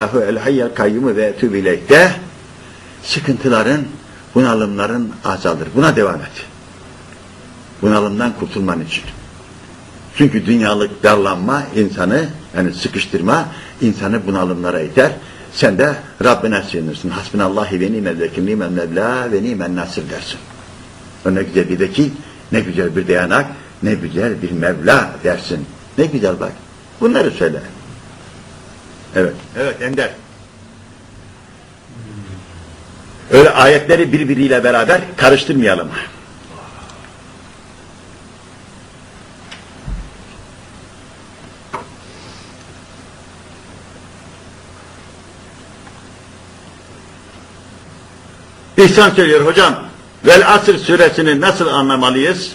Allahu el hayyel kayyumu ve etûbü ileyh de sıkıntıların, bunalımların azalır. Buna devam et. Bunalımdan kurtulman için. Çünkü dünyalık darlanma insanı, yani sıkıştırma insanı bunalımlara iter. Sen de Rabbine sığınırsın. Hasbinallahi ve nimel vekil, nimel mevla ve nimel nasır dersin. O ne güzel bir vekil, ne güzel bir dayanak, ne güzel bir mevla dersin. Ne güzel bak. Bunları söyle. Evet. Evet Ender. Öyle ayetleri birbiriyle beraber karıştırmayalım. İhsan söylüyor hocam. Vel Asr suresini nasıl anlamalıyız?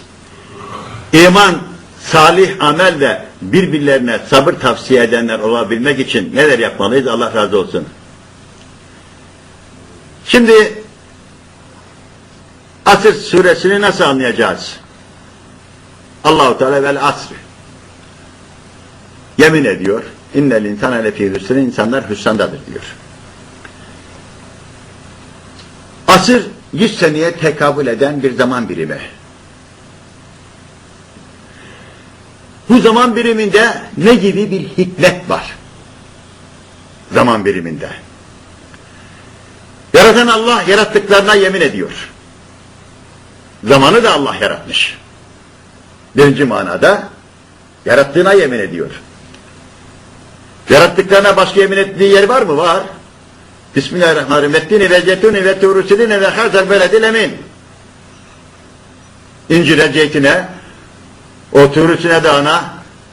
İman, salih amel ve birbirlerine sabır tavsiye edenler olabilmek için neler yapmalıyız? Allah razı olsun. Şimdi Asr suresini nasıl anlayacağız? Allahu Teala vel asr. Yemin ediyor. İnnel insane lefî hüsrün insanlar hüsrandadır diyor. Asır 100 seneye tekabül eden bir zaman birimi. Bu zaman biriminde ne gibi bir hikmet var? Zaman biriminde. Yaratan Allah yarattıklarına yemin ediyor. Zamanı da Allah yaratmış. Birinci manada yarattığına yemin ediyor. Yarattıklarına başka yemin ettiği yer var mı? Var. Bismillahirrahmanirrahim. Vettini ve zeytuni ve turusiline ve hazel beledil emin. İncire, zeytine, o turusine dağına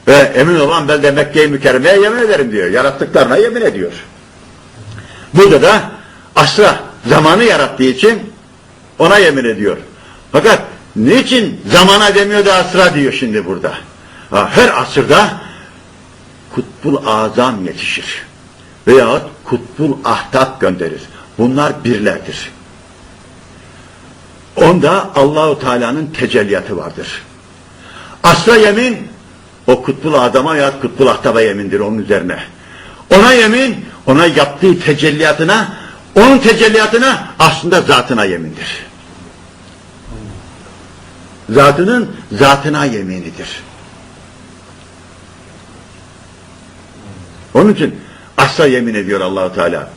ve emin olan belde Mekke-i Mükerreme'ye yemin ederim diyor. Yarattıklarına yemin ediyor. Burada da asra, zamanı yarattığı için ona yemin ediyor. Fakat niçin zamana demiyor da asra diyor şimdi burada. Her asırda kutbul azam yetişir. Veyahut kutbul ahtap gönderir. Bunlar birlerdir. Onda Allahu Teala'nın tecelliyatı vardır. Asla yemin o kutbul adama ya kutbul ahtaba yemindir onun üzerine. Ona yemin, ona yaptığı tecelliyatına, onun tecelliyatına aslında zatına yemindir. Zatının zatına yeminidir. Onun için asla yemin ediyor Allahu Teala.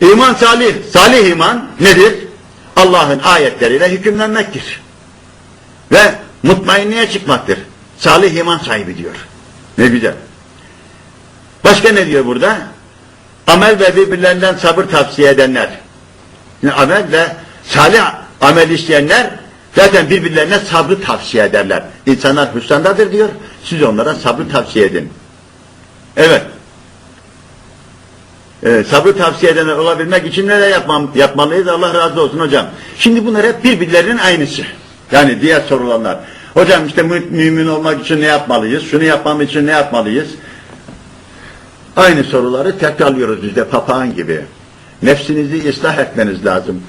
İman salih, salih iman nedir? Allah'ın ayetleriyle hükümlenmektir. Ve mutmainliğe çıkmaktır. Salih iman sahibi diyor. Ne güzel. Başka ne diyor burada? Amel ve birbirlerinden sabır tavsiye edenler. Yani amel ve salih amel isteyenler zaten birbirlerine sabrı tavsiye ederler. İnsanlar hüsrandadır diyor. Siz onlara sabrı tavsiye edin. Evet. Ee, sabrı tavsiye edenler olabilmek için neler yapmam, yapmalıyız? Allah razı olsun hocam. Şimdi bunlar hep birbirlerinin aynısı. Yani diğer sorulanlar. Hocam işte mü mümin olmak için ne yapmalıyız? Şunu yapmam için ne yapmalıyız? Aynı soruları tekrarlıyoruz biz de papağan gibi. Nefsinizi ıslah etmeniz lazım.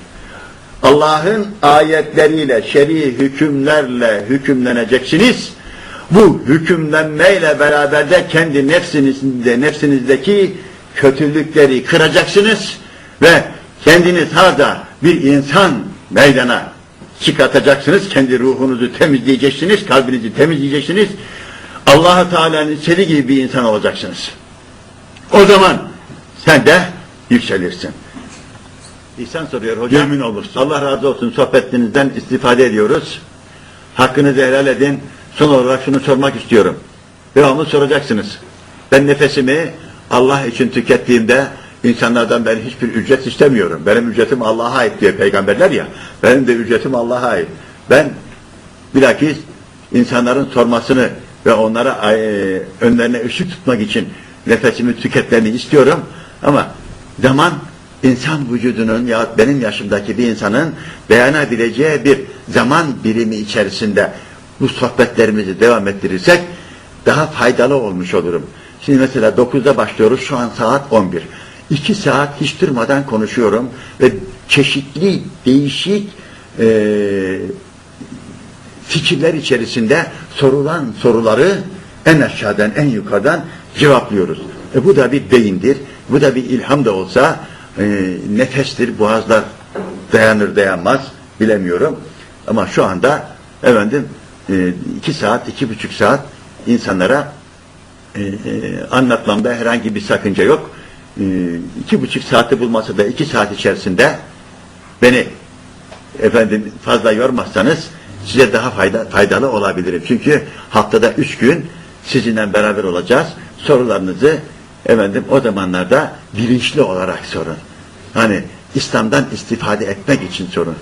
Allah'ın ayetleriyle, şer'i hükümlerle hükümleneceksiniz. Bu hükümlenmeyle beraber de kendi nefsinizde, nefsinizdeki kötülükleri kıracaksınız ve kendiniz harda bir insan meydana çıkartacaksınız. Kendi ruhunuzu temizleyeceksiniz, kalbinizi temizleyeceksiniz. allah Teala'nın istediği gibi bir insan olacaksınız. O zaman sen de yükselirsin. İhsan soruyor hocam. Yemin olursun. Allah razı olsun sohbetinizden istifade ediyoruz. Hakkınızı helal edin. Son olarak şunu sormak istiyorum. Devamlı soracaksınız. Ben nefesimi Allah için tükettiğimde insanlardan ben hiçbir ücret istemiyorum. Benim ücretim Allah'a ait diye peygamberler ya. Benim de ücretim Allah'a ait. Ben bilakis insanların sormasını ve onlara e, önlerine ışık tutmak için nefesimi tüketmeni istiyorum. Ama zaman insan vücudunun ya benim yaşımdaki bir insanın dayanabileceği bir zaman birimi içerisinde bu sohbetlerimizi devam ettirirsek daha faydalı olmuş olurum. Şimdi mesela 9'da başlıyoruz, şu an saat 11. 2 saat hiç durmadan konuşuyorum ve çeşitli, değişik e, fikirler içerisinde sorulan soruları en aşağıdan, en yukarıdan cevaplıyoruz. E, bu da bir beyindir. Bu da bir ilham da olsa e, nefestir. Boğazlar dayanır dayanmaz bilemiyorum. Ama şu anda efendim e, iki saat, iki buçuk saat insanlara e, e, anlatmamda herhangi bir sakınca yok. E, iki buçuk saati bulmasa da iki saat içerisinde beni efendim fazla yormazsanız size daha fayda, faydalı olabilirim. Çünkü haftada üç gün sizinle beraber olacağız. Sorularınızı efendim o zamanlarda bilinçli olarak sorun. Hani İslam'dan istifade etmek için sorun.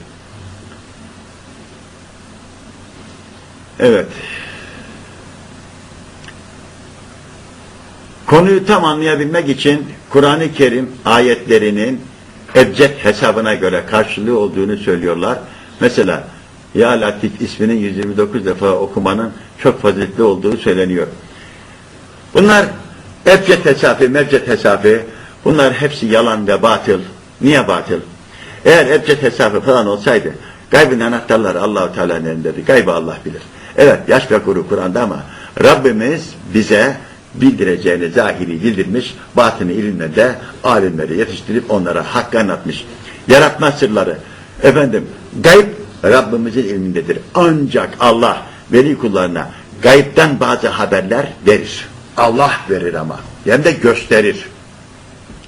Evet. Konuyu tam anlayabilmek için Kur'an-ı Kerim ayetlerinin ebced hesabına göre karşılığı olduğunu söylüyorlar. Mesela Ya Latif isminin 129 defa okumanın çok faziletli olduğu söyleniyor. Bunlar ebced hesabı, mebced hesabı bunlar hepsi yalan ve batıl. Niye batıl? Eğer ebced hesabı falan olsaydı gaybın anahtarları Allahu Teala'nın elindedir. Gaybı Allah bilir. Evet yaş ve kuru Kur'an'da ama Rabbimiz bize bildireceğini zahiri bildirmiş, batını ilimle de alimleri yetiştirip onlara hakkı anlatmış. Yaratma sırları. Efendim, gayb Rabbimizin ilmindedir. Ancak Allah veli kullarına gaybden bazı haberler verir. Allah verir ama. Hem de gösterir.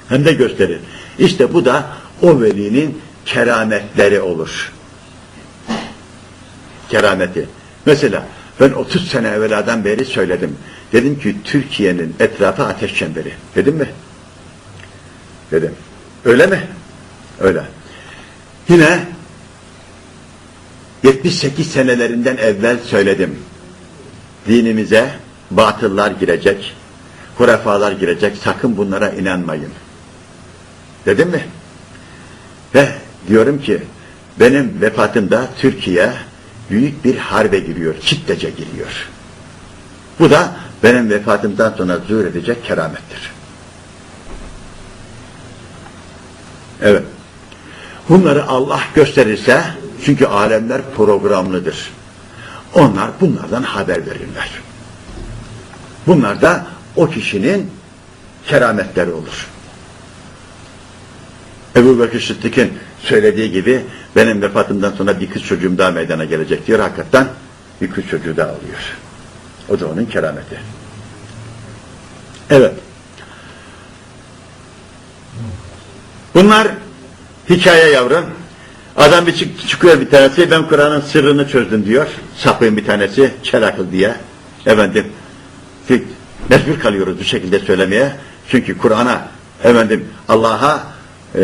Hem de gösterir. İşte bu da o velinin kerametleri olur. Kerameti. Mesela ben 30 sene evveladan beri söyledim. Dedim ki Türkiye'nin etrafı ateş çemberi. Dedim mi? Dedim. Öyle mi? Öyle. Yine 78 senelerinden evvel söyledim. Dinimize batıllar girecek, hurefalar girecek, sakın bunlara inanmayın. Dedim mi? Ve diyorum ki benim vefatımda Türkiye büyük bir harbe giriyor, çittece giriyor. Bu da benim vefatımdan sonra zuhur edecek keramettir. Evet. Bunları Allah gösterirse, çünkü alemler programlıdır. Onlar bunlardan haber verirler. Bunlar da o kişinin kerametleri olur. Ebu Bekir Sıddık'ın söylediği gibi benim vefatımdan sonra bir kız çocuğum daha meydana gelecek diyor. Hakikaten bir kız çocuğu daha oluyor. O da onun kerameti. Evet. Bunlar hikaye yavrum. Adam bir çık çıkıyor bir tanesi, ben Kur'an'ın sırrını çözdüm diyor. Sapığın bir tanesi, çelakıl diye. Efendim, mecbur kalıyoruz bu şekilde söylemeye. Çünkü Kur'an'a, efendim, Allah'a e,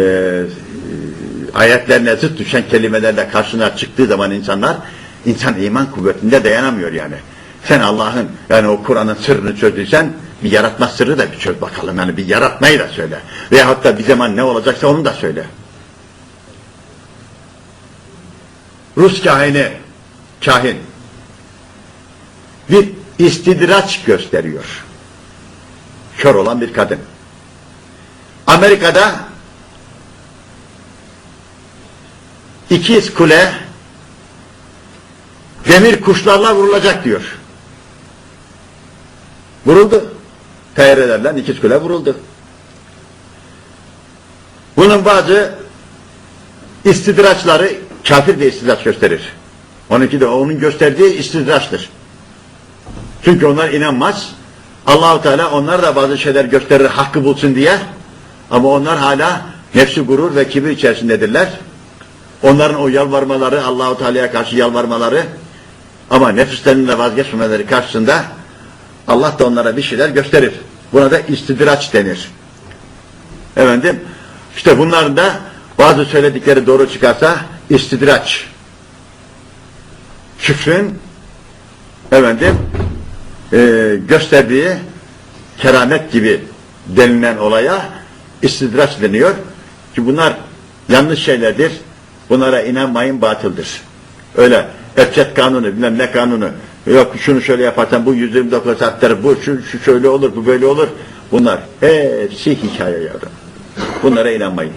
ayetlerine zıt düşen kelimelerle karşına çıktığı zaman insanlar, insan iman kuvvetinde dayanamıyor yani. Sen Allah'ın, yani o Kur'an'ın sırrını çözdüysen, bir yaratma sırrı da bir çöz bakalım. Yani bir yaratmayı da söyle. Veyahut da bir zaman ne olacaksa onu da söyle. Rus kahini, kahin bir istidraç gösteriyor. Kör olan bir kadın. Amerika'da ikiz kule demir kuşlarla vurulacak diyor. Vuruldu. TR'lerden ikiz kule vuruldu. Bunun bazı istidraçları kafir de istidraç gösterir. Onunki de onun gösterdiği istidraçtır. Çünkü onlar inanmaz. Allahu Teala onlar da bazı şeyler gösterir hakkı bulsun diye. Ama onlar hala nefsi gurur ve kibir içerisindedirler. Onların o yalvarmaları, Allahu Teala'ya karşı yalvarmaları ama nefislerinde vazgeçmemeleri karşısında Allah da onlara bir şeyler gösterir. Buna da istidraç denir. Efendim, işte bunların da bazı söyledikleri doğru çıkarsa istidraç. Küfrün efendim e, gösterdiği keramet gibi denilen olaya istidraç deniyor. Ki bunlar yanlış şeylerdir. Bunlara inanmayın batıldır. Öyle Ebced kanunu, bilmem ne kanunu, yok şunu şöyle yaparsan bu 129 saatler, bu şu, şu şöyle olur, bu böyle olur. Bunlar hepsi hikaye yavrum. Bunlara inanmayın.